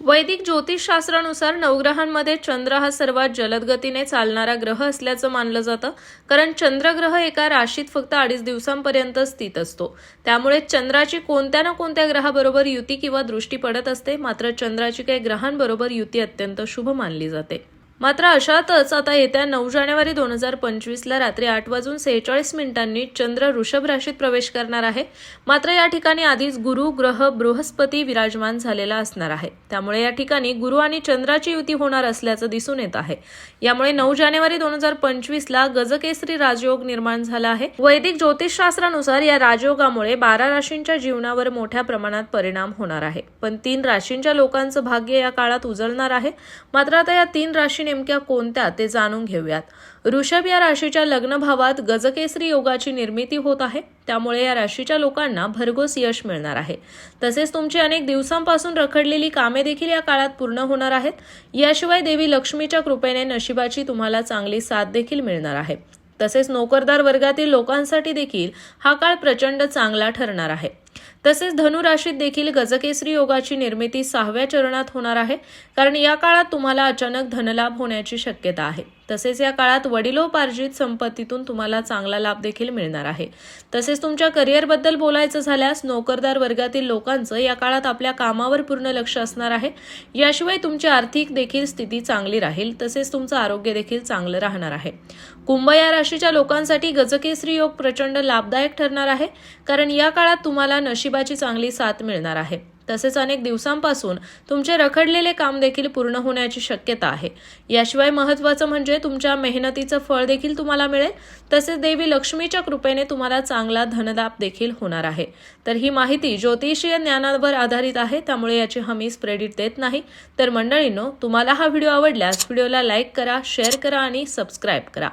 वैदिक ज्योतिषशास्त्रानुसार नवग्रहांमध्ये चंद्र हा सर्वात जलद गतीने चालणारा ग्रह असल्याचं मानलं जातं कारण चंद्रग्रह एका राशीत फक्त अडीच दिवसांपर्यंत स्थित असतो. त्यामुळे चंद्राची कोणत्या ना कोणत्या ग्रहाबरोबर युती किंवा दृष्टी पडत असते मात्र चंद्राची काही ग्रहांबरोबर युती अत्यंत शुभ मानली जाते. मात्र अशातच आता येत्या नऊ जानेवारी दोन हजार पंचवीसला रात्री आठ वाजून सेहेचाळीस मिनिटांनी चंद्र वृषभ राशीत प्रवेश करणार आहे. मात्र या ठिकाणी आधीच गुरु ग्रह बृहस्पती विराजमान झालेला असणार आहे. त्यामुळे या ठिकाणी गुरु आणि चंद्राची युती होणार असल्याचं दिसून येत आहे. यामुळे नऊ जानेवारी दोन हजार पंचवीसला गजकेसरी राजयोग निर्माण झाला आहे. वैदिक ज्योतिषशास्त्रानुसार या राजयोगामुळे बारा राशींच्या जीवनावर मोठ्या प्रमाणात परिणाम होणार आहे. पण तीन राशींच्या लोकांचं भाग्य या काळात उजळणार आहे. मात्र आता या तीन राशीने नेमक्या कोणत्या ते जाणून घेऊयात. ऋषभ या राशीच्या लग्नभावात गजकेसरी योगाची निर्मिती होत आहे. त्यामुळे या राशीच्या लोकांना भरघोस यश मिळणार आहे. तसेच तुमची अनेक दिवसांपासून रखडलेली कामे देखील या काळात पूर्ण होणार आहेत. याशिवाय देवी लक्ष्मीच्या कृपेने नशिबाची तुम्हाला चांगली साथ देखील मिळणार आहे. तसेच नोकरदार वर्गातील लोकांसाठी देखील हा काळ प्रचंड चांगला ठरणार आहे. तसेच धनु राशीत देखील गजकेसरी योगाची निर्मिती सहाव्या चरणात होणार आहे. कारण या काळात तुम्हाला अचानक धनलाभ होण्याची शक्यता आहे. तसेच या काळात वडिलोपार्जित संपत्तीतून तुम्हाला चांगला लाभ देखील मिळणार आहे. तसेच तुमच्या करिअरबद्दल बोलायचं झाल्यास नोकरदार वर्गातील लोकांचं या काळात आपल्या कामावर पूर्ण लक्ष असणार आहे. याशिवाय तुमची आर्थिक देखील स्थिती चांगली राहील. तसेच तुमचं आरोग्य देखील चांगलं राहणार आहे. कुंभ या राशीच्या लोकांसाठी गजकेसरी योग प्रचंड लाभदायक ठरणार आहे. कारण या काळात तुम्हाला नशीब नशिबाची चांगली साथ मिळणार आहे. तसेच अनेक दिवसांपासून तुमचे रखडलेले काम देखील पूर्ण होण्याची शक्यता आहे. याशिवाय महत्त्वाचं म्हणजे तुमच्या मेहनतीचं फळ देखील तुम्हाला मिळेल. तसेच देवी लक्ष्मीच्या कृपेने तुम्हाला चांगला धनदाप देखील होणार आहे. तर ही माहिती ज्योतिषीय ज्ञानावर आधारित आहे. त्यामुळे याची हमी स्प्रेडिट देत नाही. तर मंडळींनो तुम्हाला हा व्हिडिओ आवडल्यास व्हिडिओला लाईक करा शेअर करा आणि सबस्क्राईब करा.